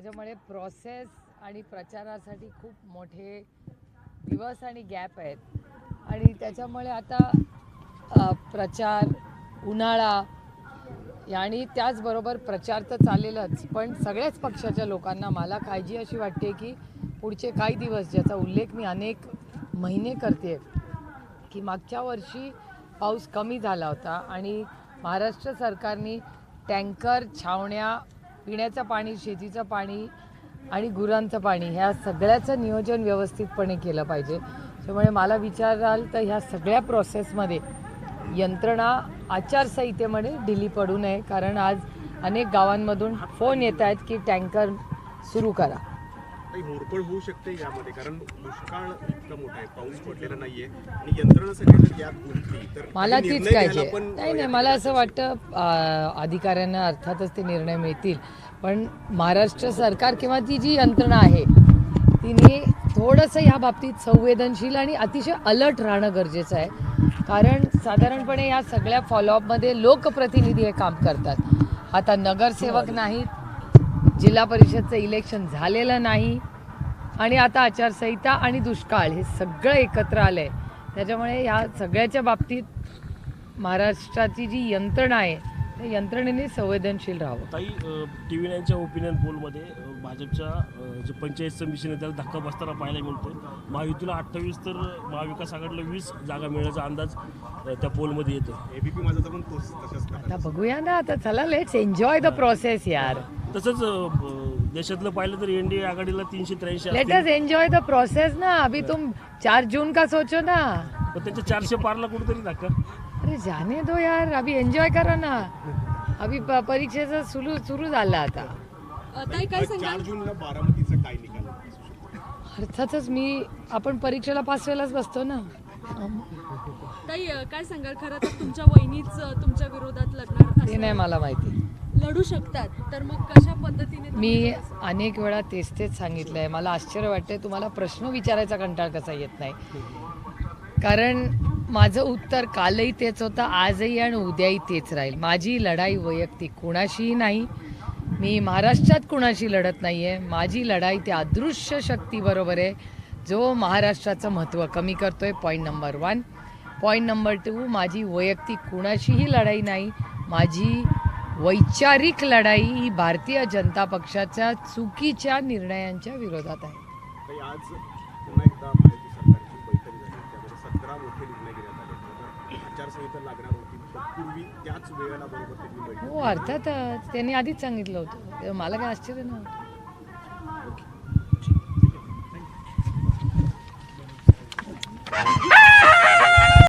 त्याच्यामुळे प्रोसेस आणि प्रचारासाठी खूप मोठे दिवस आणि गॅप आहेत. आणि त्याच्यामुळे आता प्रचार उन्हाळा आणि त्याचबरोबर प्रचार तर चालेलच पण सगळ्याच पक्षाच्या लोकांना मला काळजी अशी वाटते की पुढचे काही दिवस ज्याचा उल्लेख मी अनेक महिने करते की मागच्या वर्षी पाऊस कमी झाला होता आणि महाराष्ट्र सरकारने टँकर छावण्या पिण्याचं पाणी शेतीचं पाणी आणि गुरांचं पाणी ह्या सगळ्याचं नियोजन व्यवस्थितपणे केलं पाहिजे. त्यामुळे मला विचाराल तर ह्या सगळ्या प्रोसेसमध्ये यंत्रणा आचारसंहितेमध्ये ढिली पडू नये कारण आज अनेक गावांमधून फोन येत आहेत की टँकर सुरू करा. काही होरपळ होऊ शकते यामध्ये कारण दुष्काळ इतका मोठा आहे पाऊस पडलेला नाहीये. आणि यंत्रणा सगळी जर यात गुंतली. तर मला तीच पण नाही नाही मला असं वाटतं अधिकाऱ्यांना अर्थातच ते निर्णय मिळतील. पण महाराष्ट्र सरकार किंवा ती जी यंत्रणा आहे तिने थोडंसं ह्या बाबतीत संवेदनशील आणि अतिशय अलर्ट राहणं गरजेचं आहे. कारण साधारणपणे या सगळ्या फॉलोअपमध्ये लोकप्रतिनिधी हे काम करतात. आता नगरसेवक नाहीत जिल्हा परिषदचं इलेक्शन झालेलं नाही. आणि आता आचारसंहिता आणि दुष्काळ हे सगळं एकत्र आलं आहे त्याच्यामुळे ह्या सगळ्याच्या बाबतीत महाराष्ट्राची जी यंत्रणा आहे त्या यंत्रणेने संवेदनशील राहावं. ताई टी व्ही नाईनच्या ओपिनियन पोलमध्ये भाजपच्या अ, जे पंचायत समिती आहे त्याला धक्का बसताना पाहायला मिळतोय. महायुतीला अठ्ठावीस तर महाविकास आघाडीला वीस जागा मिळण्याचा अंदाज अ, त्या पोलमध्ये येतो एबीपी माझा पण तोच तशाच आता बघूया ना आता चला लेट्स एन्जॉय द प्रोसेस यार. तसंच अ, देशातलं पाहिलं तर एनडीए आघाडीला तीनशे त्र्याऐंशी let us enjoy the process ना. अभी तुम चार जून का सोचो ना. पण त्यांच्या चारशे पारला कुठेतरी धक्का अरे जाने दो यार. अभी एन्जॉय करा ना. अभी प- परीक्षेचं सुरू सुरू झालं आता. अ, ताई काय चार जूनला बारामतीचा काय निकाल असू शकतो? अर्थातच मी आपण परीक्षेला पास व्हायलाच बसतो ना. ताई अ, काय सांगाल? खरं तर तुमच्या वहिनीच अ, तुमच्या विरोधात लढणार ते असं नाही मला माहिती. लढू शकतात. तर मग कशा पद्धतीने मी? अनेक वेळा तेच तेच सांगितलं आहे मला आश्चर्य वाटतंय तुम्हाला प्रश्न विचारायचा कंटाळ कसा येत नाही. कारण माझं उत्तर कालही तेच होतं आजही आणि उद्याही तेच राहील. माझी लढाई वैयक्तिक कुणाशीही नाही. मी महाराष्ट्रात कुणाशी लढत नाही आहे माझी लढाई त्या अदृश्य शक्तीबरोबर आहे जो महाराष्ट्राचं महत्त्व कमी करतो आहे point number one point number two माझी वैयक्तिक कुणाशीही लढाई नाही. माझी वैचारिक लढाई ही भारतीय जनता पक्षाच्या चुकीच्या निर्णयांच्या विरोधात आहे. हो अर्थातच. त्यांनी आधीच सांगितलं होतं. तेव्हा मला काय आश्चर्य नव्हतं.